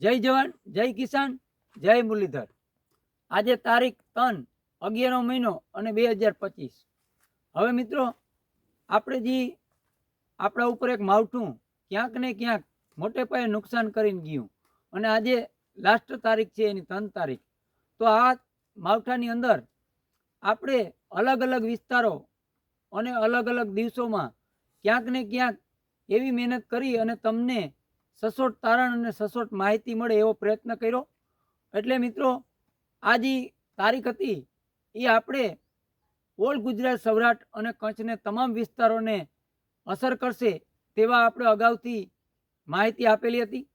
જય જવાન, જય કિસાન, જય મુરલીધર. આજે તારીખ ત્રણ અગિયારો મહિનો અને બે હજાર પચીસ. હવે મિત્રો, આપણે જે આપણા ઉપર એક માવઠું ક્યાંક ને ક્યાંક મોટે પાયે નુકસાન કરીને ગયું અને આજે લાસ્ટ તારીખ છે એની ત્રણ તારીખ. તો આ માવઠાની અંદર આપણે અલગ અલગ વિસ્તારો અને અલગ અલગ દિવસોમાં ક્યાંક ને ક્યાંક એવી મહેનત કરી અને તમને સચોટ તારણ અને સચોટ માહિતી મળે એવો પ્રયત્ન કર્યો. એટલે મિત્રો આ જે તારીખ હતી એ આપણે ઓલ ગુજરાત સૌરાષ્ટ્ર અને કચ્છને તમામ વિસ્તારોને અસર કરશે તેવા આપણે અગાઉથી માહિતી આપેલી હતી.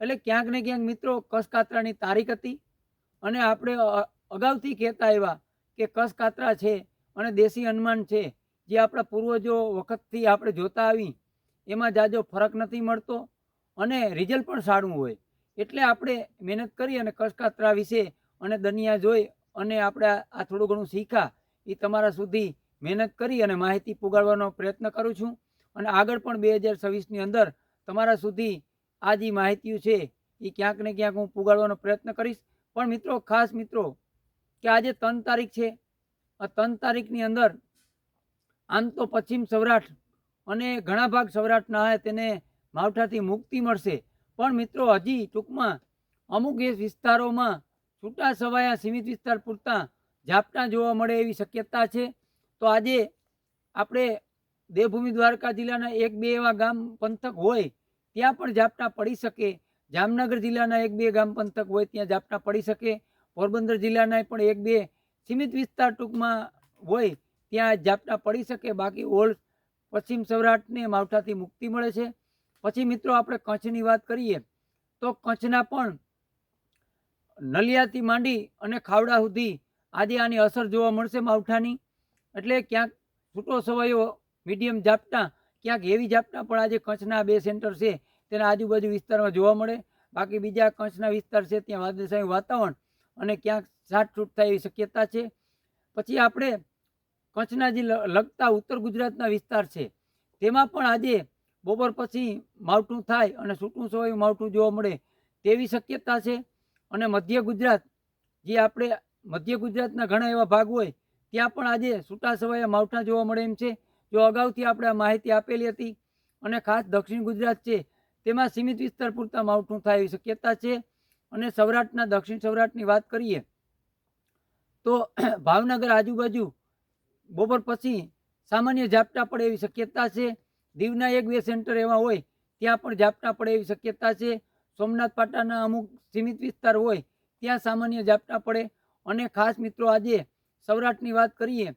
એટલે ક્યાંક ને ક્યાંક મિત્રો કસકાતરાની તારીખ હતી અને આપણે અગાઉથી કહેતા એવા કે કસકાતરા છે અને દેશી હનુમાન છે, જે આપણા પૂર્વજો વખતથી આપણે જોતા આવી, એમાં જાજો ફરક નથી મળતો. અને રિઝલ્ટ પણ સારું હોય. એટલે આપણે મહેનત કરી અને કસકાતરા વિશે અને દનિયા જોઈ અને આપણે આ થોડું ઘણું શીખ્યા એ તમારા સુધી મહેનત કરી અને માહિતી પુગાડવાનો પ્રયત્ન કરું છું. અને આગળ પણ બે હજાર છવ્વીસની અંદર તમારા સુધી આ જે માહિતીઓ છે, એ ક્યાંક ને ક્યાંક હું પુગાડવાનો પ્રયત્ન કરીશ. પણ મિત્રો, ખાસ મિત્રો, કે આજે ત્રણ તારીખ છે. આ ત્રણ તારીખની અંદર આમ તો પશ્ચિમ સૌરાષ્ટ્ર અને ઘણા ભાગ સૌરાષ્ટ્રના તેને માવઠાથી મુક્તિ મળશે. પણ મિત્રો, હજી ટૂંકમાં અમુક એ વિસ્તારોમાં છૂટા છવાયા સીમિત વિસ્તાર પૂરતા ઝાપટા જોવા મળે એવી શક્યતા છે. તો આજે આપણે દેવભૂમિ દ્વારકા જિલ્લાના એક બે એવા ગામ પંથક હોય, ત્યાં પણ ઝાપટા પડી શકે. જામનગર જિલ્લાના એક બે ગામ પંથક હોય, ત્યાં ઝાપટા પડી શકે. પોરબંદર જિલ્લાના પણ એક બે સીમિત વિસ્તાર ટૂંકમાં હોય, ત્યાં ઝાપટા પડી શકે. બાકી ઓલ પશ્ચિમ સૌરાષ્ટ્રને માવઠાથી મુક્તિ મળે છે. પછી મિત્રો આપણે કચ્છની વાત કરીએ, તો કચ્છના પણ નલિયાથી માંડી અને ખાવડા સુધી આજે આની અસર જોવા મળશે માવઠાની. એટલે ક્યાંક છૂટો સવાયો મીડિયમ ઝાપટા, ક્યાંક એવી ઝાપટા પણ આજે કચ્છના બે સેન્ટર છે તેના આજુબાજુ વિસ્તારમાં જોવા મળે. બાકી બીજા કચ્છના વિસ્તાર છે ત્યાં વાદળછાયું વાતાવરણ અને ક્યાંક છાટછૂટ થાય એવી શક્યતા છે. પછી આપણે કચ્છના જે લગતા ઉત્તર ગુજરાતના વિસ્તાર છે, તેમાં પણ આજે બપોર પછી માવઠું થાય અને છૂટું સવાયું માવઠું જોવા મળે તેવી શક્યતા છે. અને મધ્ય ગુજરાત, જે આપણે મધ્ય ગુજરાતના ઘણા એવા ભાગ હોય, ત્યાં પણ આજે છૂટા સવાયા માવઠા જોવા મળે એમ છે. જો અગાઉથી આપણે આ માહિતી આપેલી હતી અને ખાસ દક્ષિણ ગુજરાત છે, તેમાં સીમિત વિસ્તાર પૂરતા માવઠું થાય એવી શક્યતા છે. અને સૌરાષ્ટ્રના દક્ષિણ સૌરાષ્ટ્રની વાત કરીએ, તો ભાવનગર આજુબાજુ બપોર પછી સામાન્ય ઝાપટા પડે એવી શક્યતા છે. દીવના એક બે સેન્ટર એવા હોય, ત્યાં પણ ઝાપટા પડે એવી શક્યતા છે. સોમનાથ પાટાના અમુક સીમિત વિસ્તાર હોય, ત્યાં સામાન્ય ઝાપટા પડે. અને ખાસ મિત્રો આજે સૌરાષ્ટ્રની વાત કરીએ,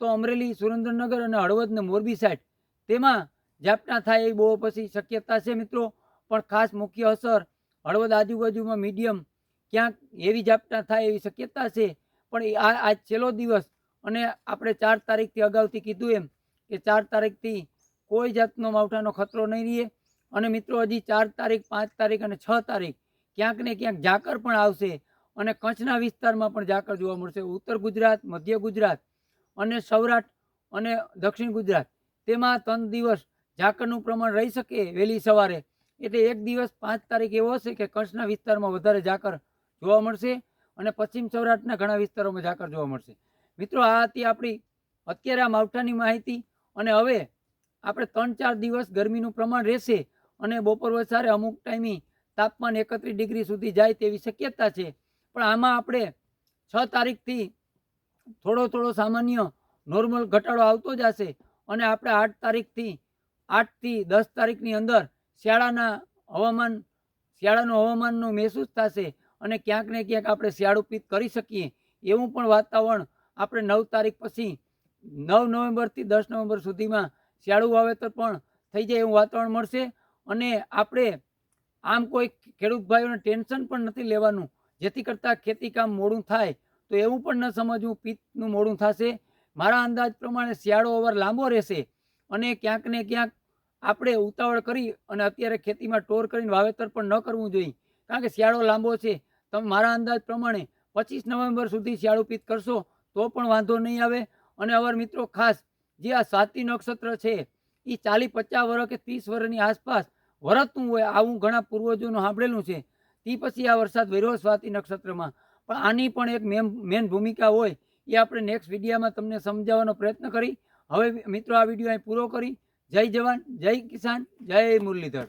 તો અમરેલી, સુરેન્દ્રનગર અને હળવદ ને મોરબી સાઈડ તેમાં ઝાપટા થાય એવી બહુ પછી શક્યતા છે મિત્રો. પણ ખાસ મુખ્ય અસર હળવદ આજુબાજુમાં મીડિયમ ક્યાંક એવી ઝાપટા થાય એવી શક્યતા છે. પણ આ, આજ છેલ્લો દિવસ અને આપણે ચાર તારીખથી અગાઉથી કીધું એમ કે ચાર તારીખથી કોઈ જાતનો માવઠાનો ખતરો નહીં રહે. અને મિત્રો, હજી ચાર તારીખ, પાંચ તારીખ અને છ તારીખ ક્યાંક ને ક્યાંક ઝાકર પણ આવશે અને કચ્છના વિસ્તારમાં પણ ઝાકર જોવા મળશે. ઉત્તર ગુજરાત, મધ્ય ગુજરાત અને સૌરાષ્ટ્ર અને દક્ષિણ ગુજરાત તેમાં ત્રણ દિવસ ઝાકરનું પ્રમાણ રહી શકે વહેલી સવારે. એટલે એક દિવસ પાંચ તારીખ એવો હશે કે કચ્છના વિસ્તારમાં વધારે ઝાકર જોવા મળશે અને પશ્ચિમ સૌરાષ્ટ્રના ઘણા વિસ્તારોમાં ઝાકર જોવા મળશે. મિત્રો, આ હતી આપણી અત્યારે આ માવઠાની માહિતી અને હવે આપણે ત્રણ ચાર દિવસ ગરમીનું પ્રમાણ રહેશે અને બપોર વસારે અમુક ટાઈમે તાપમાન એકત્રીસ ડિગ્રી સુધી જાય તેવી શક્યતા છે. પણ આમાં આપણે છ તારીખથી થોડો થોડો સામાન્ય નોર્મલ ઘટાડો આવતો જ હશે અને આપણે આઠ તારીખથી આઠથી દસ તારીખની અંદર શિયાળાના હવામાન, શિયાળાનું હવામાનનો મહેસૂસ થશે અને ક્યાંક ને ક્યાંક આપણે શિયાળુ પિત્ત કરી શકીએ એવું પણ વાતાવરણ આપણે નવ તારીખ પછી નવ નવેમ્બરથી દસ નવેમ્બર સુધીમાં શિયાળુ વાવેતર પણ થઈ જાય એવું વાતાવરણ મળશે. અને આપણે આમ કોઈ ખેડૂત ભાઈઓને ટેન્શન પણ નથી લેવાનું. જેથી કરતાં ખેતી કામ મોડું થાય તો એવું પણ ન સમજવું પિત્તનું મોડું થશે. મારા અંદાજ પ્રમાણે શિયાળો ઓવર લાંબો રહેશે અને ક્યાંક ને ક્યાંક આપણે ઉતાવળ કરી અને અત્યારે ખેતીમાં ટોર કરીને વાવેતર પણ ન કરવું જોઈએ. કારણ કે શિયાળો લાંબો છે. તમે મારા અંદાજ પ્રમાણે પચીસ નવેમ્બર સુધી શિયાળુ પિત્ત કરશો તો પણ વાંધો નહીં આવે. અને અવર મિત્રો, ખાસ જે આ સ્વાતિ નક્ષત્ર છે એ ચાલી પચાસ વર્ષ કે ત્રીસ વર્ષની આસપાસ વરતનું હોય આવું ઘણા પૂર્વજોનું સાંભળેલું છે. તે પછી આ વરસાદ વર્યો સ્વાતિ નક્ષત્રમાં. પણ આની પણ એક મેન મેન ભૂમિકા હોય એ આપણે નેક્સ્ટ વિડીયામાં તમને સમજાવવાનો પ્રયત્ન કરી. હવે મિત્રો આ વીડિયો અહીં પૂરો કરી. જય જવાન, જય કિસાન, જય મુરલીધર.